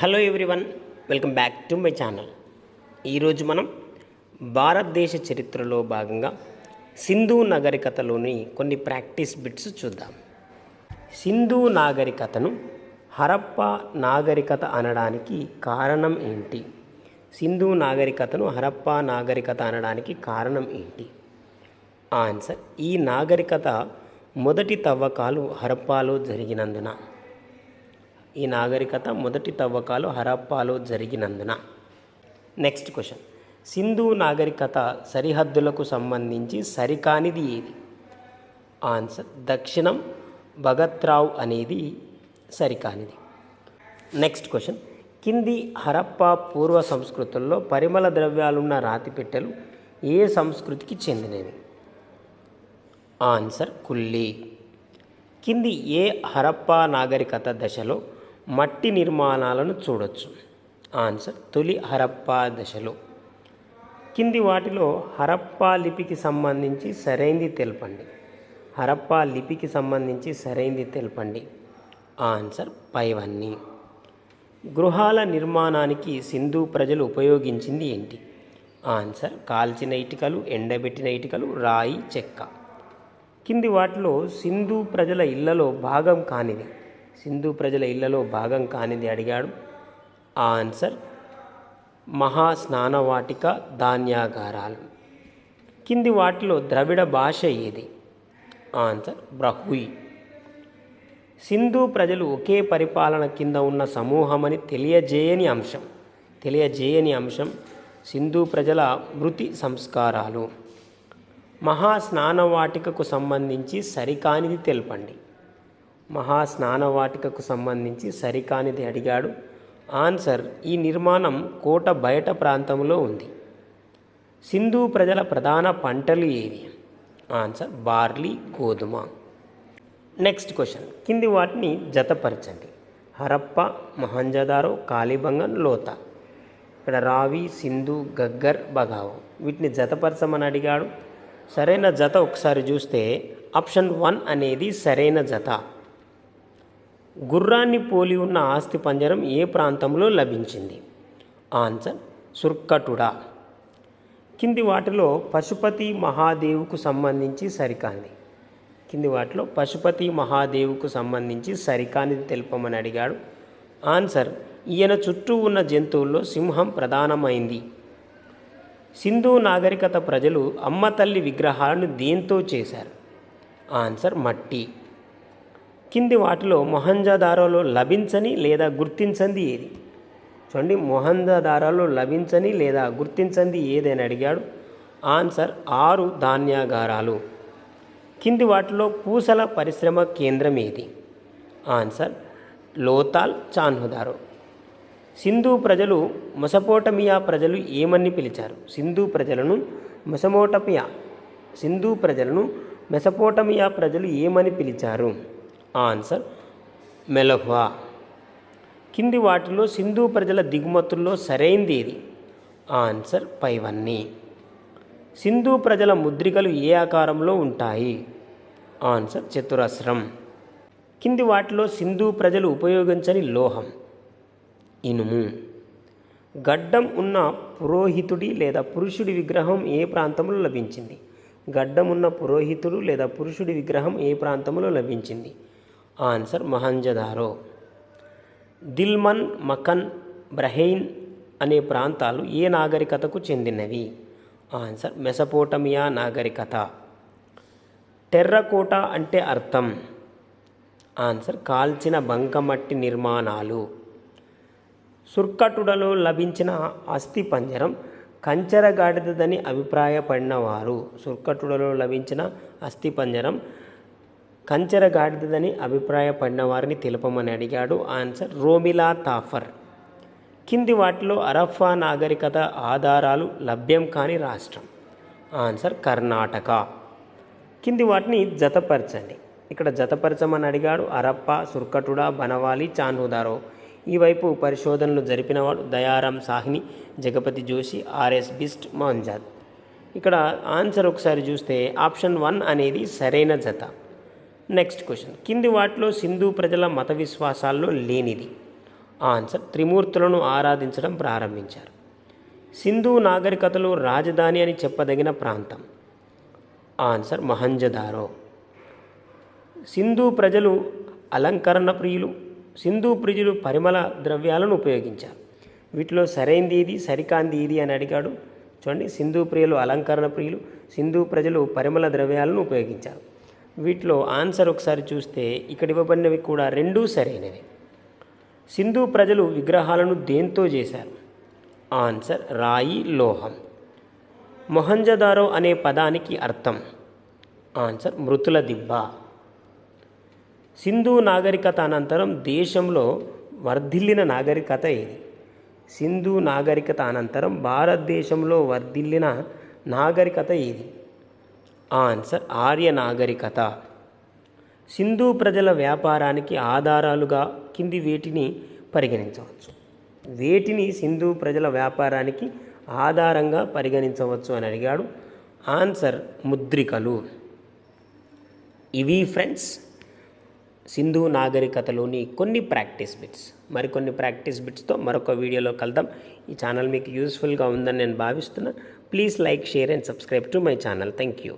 Hello everyone welcome back to my channel ఈరోజు మనం భారతదేశ చరిత్రలో భాగంగా సింధు నాగరికతలోని కొన్ని ప్రాక్టీస్ బిట్స్ చూద్దాం. సింధు నాగరికతను హరప్ప నాగరికత అనడానికి కారణం ఏంటి? సింధు నాగరికతను హరప్ప నాగరికత అనడానికి కారణం ఏంటి? ఆన్సర్ ఈ నాగరికత మొదటి తవ్వకాలు హరప్పాలో జరిగినందున. ఈ నాగరికత మొదటి తవ్వకాలు హరప్పాలో జరిగినందున. నెక్స్ట్ క్వశ్చన్ సింధు నాగరికత సరిహద్దులకు సంబంధించి సరికానిది ఏది? ఆన్సర్ దక్షిణం భగత్రావ్ అనేది సరికానిది. నెక్స్ట్ క్వశ్చన్ కింది హరప్ప పూర్వ సంస్కృతుల్లో పరిమళ ద్రవ్యాలున్న రాతి పెట్టెలు ఏ సంస్కృతికి చెందినవి? ఆన్సర్ కుల్లి. కింది ఏ హరప్ప నాగరికత దశలో మట్టి నిర్మాణాలను చూడొచ్చు. ఆన్సర్ తొలి హరప్పా దశలో. కింది వాటిలో హరప్పా లిపికి సంబంధించి సరైంది తెలపండి. హరప్పా లిపికి సంబంధించి సరైంది తెలపండి. ఆన్సర్ పైవన్నీ. గృహాల నిర్మాణానికి సింధు ప్రజలు ఉపయోగించింది ఏంటి? ఆన్సర్ కాల్చిన ఇటుకలు ఎండబెట్టిన ఇటుకలు రాయి చెక్క. కింది వాటిలో సింధు ప్రజల ఇళ్ళలో భాగం కానిది. సింధు ప్రజల ఇళ్ళలో భాగం కానిది అడిగాడు. ఆన్సర్ మహాస్నానవాటిక ధాన్యాగారాలు. కింది వాటిలో ద్రవిడ భాష ఏది? ఆన్సర్ బ్రహుయి సింధు ప్రజలు ఒకే పరిపాలన కింద ఉన్న సమూహమని తెలియజేయని అంశం. తెలియజేయని అంశం సింధు ప్రజల మృతి సంస్కారాలు. మహాస్నానవాటికకు సంబంధించి సరికానిది తెలపండి. మహాస్నానవాటికకు సంబంధించి సరికానిది అడిగాడు. ఆన్సర్ ఈ నిర్మాణం కోట బయట ప్రాంతంలో ఉంది. సింధు ప్రజల ప్రధాన పంటలు ఏవి? ఆన్సర్ బార్లీ గోధుమ. నెక్స్ట్ క్వశ్చన్ కింది వాటిని జతపరచండి. హరప్ప మహంజదారో కాళీబంగన్ లోత. ఇక్కడ రావి సింధు గగ్గర్ బగావో. వీటిని జతపరచమని అడిగాడు. సరైన జత ఒకసారి చూస్తే ఆప్షన్ వన్ అనేది సరైన జత. గుర్రాన్ని పోలి ఉన్న ఆస్తి పంజరం ఏ ప్రాంతంలో లభించింది? ఆన్సర్ సుర్కటుడా. కింది వాటిలో పశుపతి మహాదేవుకు సంబంధించి సరికాంది కింది వాటిలో పశుపతి మహాదేవుకు సంబంధించి సరికానిది తెలుపమని అడిగాడు. ఆన్సర్ ఈయన చుట్టూ ఉన్న జంతువుల్లో సింహం ప్రధానమైంది. సింధు నాగరికత ప్రజలు అమ్మ తల్లి విగ్రహాలను దేంతో చేశారు? ఆన్సర్ మట్టి. కింది వాటిలో మొహంజదారోలో లభించని లేదా గుర్తించంది ఏది? చూడండి మొహంజాదారాలో లభించని లేదా గుర్తించంది ఏదని అడిగాడు. ఆన్సర్ ఆరు ధాన్యాగారాలు. కింది వాటిలో పూసల పరిశ్రమ కేంద్రం ఏది? ఆన్సర్ లోతాల్ చాన్హుదారో. సింధు ప్రజలు మొసపోటమియా ప్రజలు ఏమని పిలిచారు? సింధు ప్రజలను మొసమోటమియా సింధు ప్రజలను మెసపోటమియా ప్రజలు ఏమని పిలిచారు? ఆన్సర్ మెలహ్వా. కింది వాటిలో సింధు ప్రజల దిగుమతుల్లో సరైంది ఏది? ఆన్సర్ పైవన్నీ. సింధు ప్రజల ముద్రికలు ఏ ఆకారంలో ఉంటాయి? ఆన్సర్ చతురస్రం. కింది వాటిలో సింధు ప్రజలు ఉపయోగించని లోహం. ఇనుము. గడ్డం ఉన్న పురోహితుడి లేదా పురుషుడి విగ్రహం ఏ ప్రాంతంలో లభించింది? గడ్డం ఉన్న పురోహితుడు లేదా పురుషుడి విగ్రహం ఏ ప్రాంతంలో లభించింది? ఆన్సర్ మహంజదారో. దిల్మన్ మకన్ బ్రహెయిన్ అనే ప్రాంతాలు ఏ నాగరికతకు చెందినవి? ఆన్సర్ మెసపోటమియా నాగరికత. టెర్రకోట అంటే అర్థం. ఆన్సర్ కాల్చిన బంకమట్టి నిర్మాణాలు. సుర్కటుడలో లభించిన అస్థి పంజరం కంచెరగాడిదని అభిప్రాయపడినవారు. సుర్కటుడలో లభించిన అస్థి పంజరం కంచెరగాడిదని అభిప్రాయపడిన వారిని తెలుపమని అడిగాడు ఆన్సర్ రోమిలా తాఫర్. కింది వాటిలో అరఫా నాగరికత ఆధారాలు లభ్యం కాని రాష్ట్రం. ఆన్సర్ కర్ణాటక. కింది వాటిని జతపరచండి. ఇక్కడ జతపరచమని అడిగాడు అరప్ప సుర్కటుడ బనవాలి చాన్హుదారో. ఈ వైపు పరిశోధనలు జరిపినవాడు దయారాం సాహ్ని జగపతి జోషి ఆర్ఎస్ బిస్ట్ మోహన్జాద్ ఇక్కడ ఆన్సర్ ఒకసారి చూస్తే ఆప్షన్ వన్ అనేది సరైన జత. నెక్స్ట్ క్వశ్చన్ కింది వాటిలో సింధు ప్రజల మత విశ్వాసాల్లో లేనిది. ఆన్సర్ త్రిమూర్తులను ఆరాధించడం ప్రారంభించారు. సింధు నాగరికతలో రాజధాని అని చెప్పదగిన ప్రాంతం. ఆన్సర్ మహంజదారో. సింధు ప్రజలు అలంకరణ ప్రియులు. సింధు ప్రజలు పరిమళ ద్రవ్యాలను ఉపయోగించారు. వీటిలో సరైంది ఇది సరికాంది ఇది అని అడిగాడు. చూడండి. సింధు ప్రియులు అలంకరణ ప్రియులు. సింధు ప్రజలు పరిమళ ద్రవ్యాలను ఉపయోగించారు. వీటిలో ఆన్సర్ ఒకసారి చూస్తే ఇక్కడ ఇవ్వబడినవి కూడా రెండూ సరైనవి. సింధు ప్రజలు విగ్రహాలను దేంతో చేశారు? ఆన్సర్ రాయి లోహం. మొహంజదారో అనే పదానికి అర్థం. ఆన్సర్ మృతుల దిబ్బ. సింధు నాగరికత అనంతరం దేశంలో వర్ధిల్లిన నాగరికత ఇది సింధు నాగరికత అనంతరం భారతదేశంలో వర్ధిల్లిన నాగరికత ఇది ఆన్సర్ ఆర్య నాగరికత. సింధు ప్రజల వ్యాపారానికి ఆధారాలుగా కింది వేటిని పరిగణించవచ్చు? వేటిని సింధు ప్రజల వ్యాపారానికి ఆధారంగా పరిగణించవచ్చు అని అడిగాడు. ఆన్సర్ ముద్రికలు. ఇవి ఫ్రెండ్స్ సింధు నాగరికతలోని కొన్ని ప్రాక్టీస్ బిట్స్. మరికొన్ని ప్రాక్టీస్ బిట్స్తో మరొక వీడియోలో కలుద్దాం. ఈ ఛానల్ మీకు యూస్ఫుల్గా ఉందని నేను భావిస్తున్నా. Please like share and subscribe to my channel. Thank you.